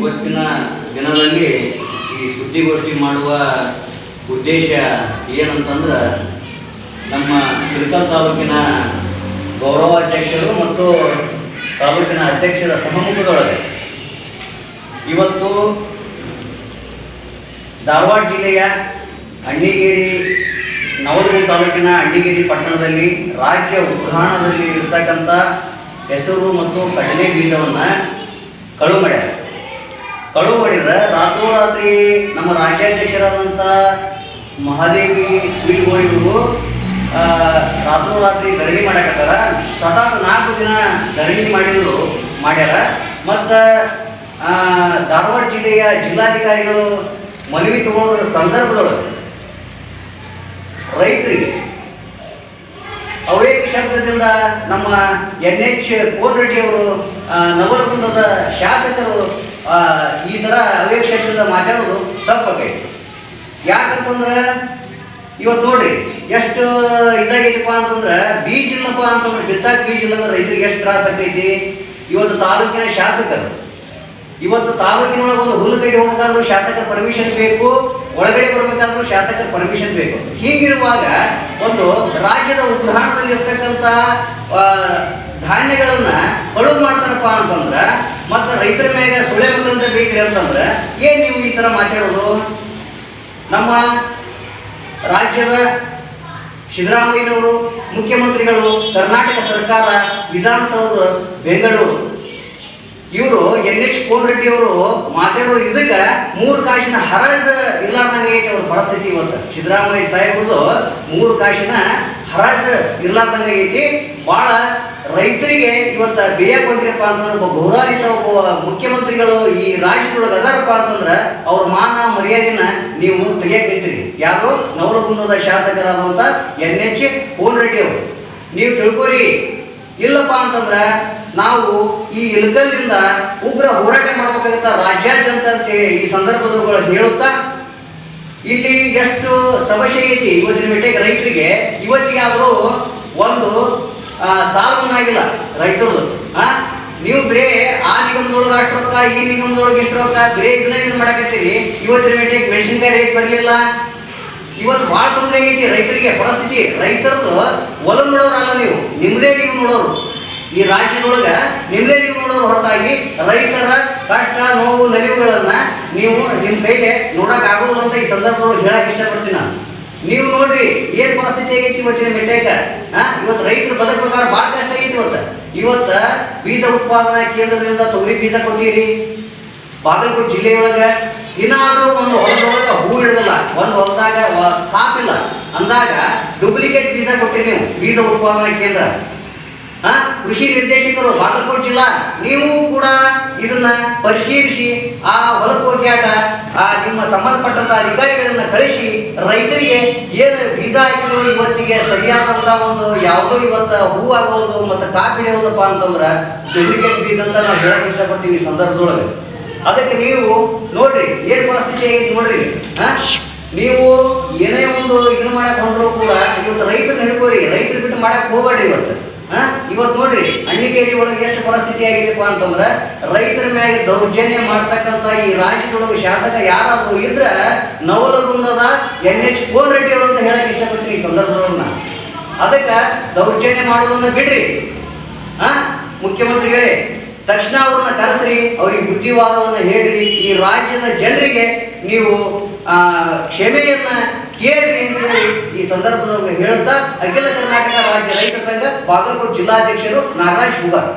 ಇವತ್ತಿನ ದಿನದಲ್ಲಿ ಈ ಸುದ್ದಿಗೋಷ್ಠಿ ಮಾಡುವ ಉದ್ದೇಶ ಏನಂತಂದ್ರೆ ನಮ್ಮ ಚಿಲ್ಕಲ್ ತಾಲೂಕಿನ ಗೌರವಾಧ್ಯಕ್ಷರು ಮತ್ತು ತಾಲೂಕಿನ ಅಧ್ಯಕ್ಷರ ಸಹಮುಖದೊಳಗೆ. ಇವತ್ತು ಧಾರವಾಡ ಜಿಲ್ಲೆಯ ಅಣ್ಣಿಗೇರಿ ನವದುರ್ಗ ತಾಲೂಕಿನ ಅಣ್ಣಿಗೇರಿ ಪಟ್ಟಣದಲ್ಲಿ ರಾಜ್ಯ ಉಗ್ರಾಣದಲ್ಲಿ ಇರತಕ್ಕಂಥ ಹೆಸರು ಮತ್ತು ಕಡಲೆ ಬೀಜವನ್ನು ಕಳುವು ಕಳುವು ಮಾಡಿದ್ರೆ ರಾತ್ರೋರಾತ್ರಿ ನಮ್ಮ ರಾಜ್ಯಾಧ್ಯಕ್ಷರಾದಂಥ ಮಹಾದೇವಿ ಬೀಳ್ಗೋಳಿಗಳು ರಾತ್ರೋರಾತ್ರಿ ಧರಣಿ ಮಾಡಕತ್ತಾರ. ಸತತ ನಾಲ್ಕು ದಿನ ಧರಣಿ ಮಾಡಿದ್ರು, ಮಾಡ್ಯಾರ. ಮತ್ತು ಧಾರವಾಡ ಜಿಲ್ಲೆಯ ಜಿಲ್ಲಾಧಿಕಾರಿಗಳು ಮನವಿ ತಗೊಳ್ಳೋದ್ರ ಸಂದರ್ಭದೊಳಗೆ ರೈತರಿಗೆ ಅವೇಕ ಶಬ್ದದಿಂದ ನಮ್ಮ ಎನ್ ಎಚ್ ಕೋಟರೆಡ್ಡಿ ಅವರು ನವಲಗುಂದದ ಶಾಸಕರು ಈ ಥರ ಅವೇಕ ಶಬ್ದದಿಂದ ಮಾತಾಡೋದು ತಪ್ಪಾಗೈತಿ ಯಾಕಂತಂದ್ರೆ, ಇವತ್ತು ನೋಡ್ರಿ ಎಷ್ಟು ಇದಾಗೈತಪ್ಪ ಅಂತಂದ್ರೆ ಬೀಜ ಇಲ್ಲಪ್ಪ ಅಂತಂದ್ರೆ ಬಿತ್ತಾಕ ಬೀಜ ಇಲ್ಲ ಅಂದ್ರೆ ರೈತರಿಗೆ ಎಷ್ಟು ತ್ರಾಸ ಆಕೈತಿ? ಇವತ್ತು ತಾಲೂಕಿನ ಶಾಸಕರು, ಇವತ್ತು ತಾಲೂಕಿನೊಳಗೆ ಒಂದು ಹುಲ್ಲು ಹುಲ್ಲುಗಡ್ಡೆ ಹೋಗ್ಬೇಕಾದ್ರೂ ಶಾಸಕ ಪರ್ಮಿಷನ್ ಬೇಕು ಒಳಗಡೆ ಬರಬೇಕಾದ್ರೂ ಶಾಸಕರ ಪರ್ಮಿಷನ್ ಬೇಕು. ಹೀಗಿರುವಾಗ ಒಂದು ರಾಜ್ಯದ ಉಗ್ರಹಣದಲ್ಲಿ ಇರ್ತಕ್ಕಂಥ ಧಾನ್ಯಗಳನ್ನ ಕಳುವು ಮಾಡ್ತಾರಪ್ಪ ಅಂತಂದ್ರೆ, ಮತ್ತು ರೈತರ ಮೇಲೆ ಸುಳೆ ಮಕ್ಕಳಂತ ಬೇಕ್ರಿ ಅಂತಂದ್ರೆ ಏನ್ ನೀವು ಈ ಥರ ಮಾತಾಡೋದು? ನಮ್ಮ ರಾಜ್ಯದ ಸಿದ್ದರಾಮಯ್ಯನವರು, ಮುಖ್ಯಮಂತ್ರಿಗಳು, ಕರ್ನಾಟಕ ಸರ್ಕಾರ, ವಿಧಾನಸೌಧ, ಬೆಂಗಳೂರು ಇವರು ಎನ್ ಎಚ್ ಕೋನರೆಡ್ಡಿ ಅವರು ಮಾತಾಡೋ ಇದಕ್ಕೆ ಮೂರು ಕಾಶಿನ ಹರಾಜ ಇರ್ಲಾರ್ದಂಗೆ ಆಗೈತೆ ಅವ್ರ ಪರಿಸ್ಥಿತಿ ಇವತ್ತು? ಸಿದ್ದರಾಮಯ್ಯ ಸಾಹೇಬ್ರದ್ದು ಮೂರು ಕಾಶಿನ ಹರಾಜ ಇರ್ಲಾರ್ದಂಗೆ ಐತಿ. ಭಾಳ ರೈತರಿಗೆ ಇವತ್ತು ಬೇಯ ಕೊಟ್ಟಿರಪ್ಪ ಅಂತಂದ್ರೆ ಒಬ್ಬ ಗೌರವಾನ್ವಿತ ಒಬ್ಬ ಮುಖ್ಯಮಂತ್ರಿಗಳು ಈ ರಾಜ್ಯದೊಳಗೆ ಅದಾರಪ್ಪ ಅಂತಂದ್ರೆ ಅವ್ರ ಮಾನ ಮರ್ಯಾದೆನ ನೀವು ತೆಗಿಯಕ್ಕೆ ನಿಂತೀರಿ. ಯಾರು? ನವಲಗುಂದದ ಶಾಸಕರಾದಂಥ ಎನ್ ಎಚ್ ಕೋನರೆಡ್ಡಿ ಅವರು. ನೀವು ತಿಳ್ಕೊರಿ. ಇಲ್ಲಪ್ಪ ಅಂತಂದ್ರೆ ನಾವು ಈ ಇಳಕಲ್ಲಿಂದ ಉಗ್ರ ಹೋರಾಟ ಮಾಡಬೇಕಾಗಿತ್ತ ರಾಜ್ಯಾದ್ಯಂತ ಅಂತ ಈ ಸಂದರ್ಭದೊಳಗೆ ಹೇಳುತ್ತಾ, ಇಲ್ಲಿ ಎಷ್ಟು ಸಮಸ್ಯೆ ಐತಿ ಇವತ್ತಿನ ಮಟ್ಟಿಗೆ ರೈತರಿಗೆ, ಇವತ್ತಿಗೆ ಆದರೂ ಒಂದು ಸಾಲವನ್ನಾಗಿಲ್ಲ ರೈತರದು. ಆ, ನೀವು ಬರೇ ಆ ನಿಗಮದೊಳಗೆ ಅಷ್ಟು ರೊಕ್ಕ, ಈ ನಿಗಮದೊಳಗೆ ಎಷ್ಟು ರೊಕ್ಕ, ಬರೇ ಇದನ್ನ ಇದನ್ನ ಮಾಡಕತ್ತೀರಿ, ಇವತ್ತಿನ ಮಟ್ಟಿಗೆ ಮೆಣಸಿನ್ಕಾಯಿ ರೇಟ್ ಬರಲಿಲ್ಲ. ಇವತ್ತು ಭಾಳ ತೊಂದರೆ ಐತಿ ರೈತರಿಗೆ, ಪರಿಸ್ಥಿತಿ. ರೈತರದ್ದು ನೋಡೋರು ನೋಡೋರಲ್ಲ ನೀವು, ನಿಮ್ಮದೇ ನೀವು ನೋಡೋರು. ಈ ರಾಜ್ಯದೊಳಗ ನಿಮ್ಮದೇ ನೀವು ನೋಡೋರು ಹೊರತಾಗಿ ರೈತರ ಕಷ್ಟ, ನೋವು, ನಲಿವುಗಳನ್ನ ನೀವು ನಿಮ್ಮ ಕೈಗೆ ನೋಡಕ್ ಆಗೋದಿಲ್ಲ ಅಂತ ಈ ಸಂದರ್ಭದೊಳಗೆ ಹೇಳಕ್ ಇಷ್ಟಪಡ್ತೀನಿ ನಾನು. ನೀವು ನೋಡ್ರಿ, ಏನ್ ಪರಿಸ್ಥಿತಿ ಆಗೈತಿ ಇವತ್ತಿನ ಮೆಟ್ಟೇಕ? ಇವತ್ತು ರೈತರು ಬದುಕಬೇಕಾದ್ರೆ ಭಾಳ ಕಷ್ಟ ಐತಿ ಇವತ್ತು. ಇವತ್ತು ಬೀಜ ಉತ್ಪಾದನಾ ಕೇಂದ್ರದಿಂದ ತೊಗರಿ ಬೀಜ ಕೊಟ್ಟಿರಿ. ಬಾಗಲಕೋಟ್ ಜಿಲ್ಲೆಯೊಳಗೆ ಇನ್ನಾದರೂ ಒಂದು ಹೊಲದೊಳಗೆ ಹೂ ಹಿಡಿದಲ್ಲ ಒಂದು ಹೊಲದಾಗ ಕಾಪಿಲ್ಲ. ಅಂದಾಗ ಡೂಪ್ಲಿಕೇಟ್ ಬೀಜ ಕೊಟ್ಟಿರಿ ನೀವು, ಬೀಜ ಉತ್ಪಾದನಾ ಕೇಂದ್ರ. ಕೃಷಿ ನಿರ್ದೇಶಕರು, ಬಾಗಲಕೋಟೆ ಜಿಲ್ಲಾ, ನೀವು ಕೂಡ ಇದನ್ನ ಪರಿಶೀಲಿಸಿ, ಆ ಹೊಲಕ್ಕೆ ಹೋಗಿ ಆ ನಿಮ್ಮ ಸಂಬಂಧಪಟ್ಟಂತ ಅಧಿಕಾರಿಗಳನ್ನ ಕಳಿಸಿ, ರೈತರಿಗೆ ಏನು ಬೀಜ ಹಾಕಿದ್ರು ಇವತ್ತಿಗೆ ಸರಿಯಾದಂತ ಒಂದು ಯಾವುದೋ ಇವತ್ತು ಹೂ ಆಗೋದು ಮತ್ತು ಕಾಪಿ ಹಿಡಿಯೋದಪ್ಪ ಅಂತಂದ್ರೆ ಡೂಪ್ಲಿಕೇಟ್ ಬೀಜ ಅಂತ ನಾವು ಹೇಳಕ್ ಇಷ್ಟಪಡ್ತೀವಿ ಈ ಸಂದರ್ಭದೊಳಗೆ ಅದಕ್ಕೆ ನೀವು ನೋಡ್ರಿ, ಏನ್ ಪರಿಸ್ಥಿತಿ ಐತಿ ನೋಡ್ರಿ. ನೀವು ಏನೇ ಒಂದು ಇದನ್ನ ಮಾಡಕ್ ಹೊಂಟ್ರು ಕೂಡ ಇವತ್ತು ರೈತರನ್ನ ಹಿಡ್ಕೋರಿ, ರೈತರು ಬಿಟ್ಟು ಮಾಡಕ್ ಹೋಗ್ಬೇಡ್ರಿ ಇವತ್ತು? ಇವತ್ತು ನೋಡ್ರಿ ಅಣ್ಣಿಗೇರಿ ಒಳಗೆ ಎಷ್ಟು ಪರಿಸ್ಥಿತಿ ಆಗಿದೆಪ್ಪ ಅಂತಂದ್ರೆ, ರೈತರ ಮ್ಯಾಗ ದೌರ್ಜನ್ಯ ಮಾಡ್ತಕ್ಕಂಥ ಈ ರಾಜ್ಯದೊಳಗೆ ಶಾಸಕ ಯಾರಾದ್ರೂ ಇದ್ರ ನವಲಗುಂದದ ಎನ್ ಎಚ್ ಕೋನ್ ರೆಡ್ಡಿ ಅವರು ಅಂತ ಹೇಳಕ್ ಇಷ್ಟಪಡ್ತೀನಿ ಈ ಸಂದರ್ಭದೊಳಗೆ ಅದಕ್ಕೆ ದೌರ್ಜನ್ಯ ಮಾಡೋದನ್ನ ಬಿಡ್ರಿ. ಹಾ ಮುಖ್ಯಮಂತ್ರಿಗಳೇ ತಕ್ಷಣ ಅವ್ರನ್ನ ಕರೆಸ್ರಿ, ಅವ್ರಿಗೆ ಬುದ್ಧಿವಾದವನ್ನು ಹೇಳ್ರಿ, ಈ ರಾಜ್ಯದ ಜನರಿಗೆ ನೀವು ಕ್ಷಮೆಯನ್ನ ಸಂದರ್ಭದೊಳಗೆ ಹೇಳುತ್ತಾ ಅಖಿಲ ಕರ್ನಾಟಕ ರಾಜ್ಯ ರೈತ ಸಂಘ ಬಾಗಲಕೋಟೆ ಜಿಲ್ಲಾಧ್ಯಕ್ಷರು ನಾಗರಾಜ್ ಹುಗಾರ್.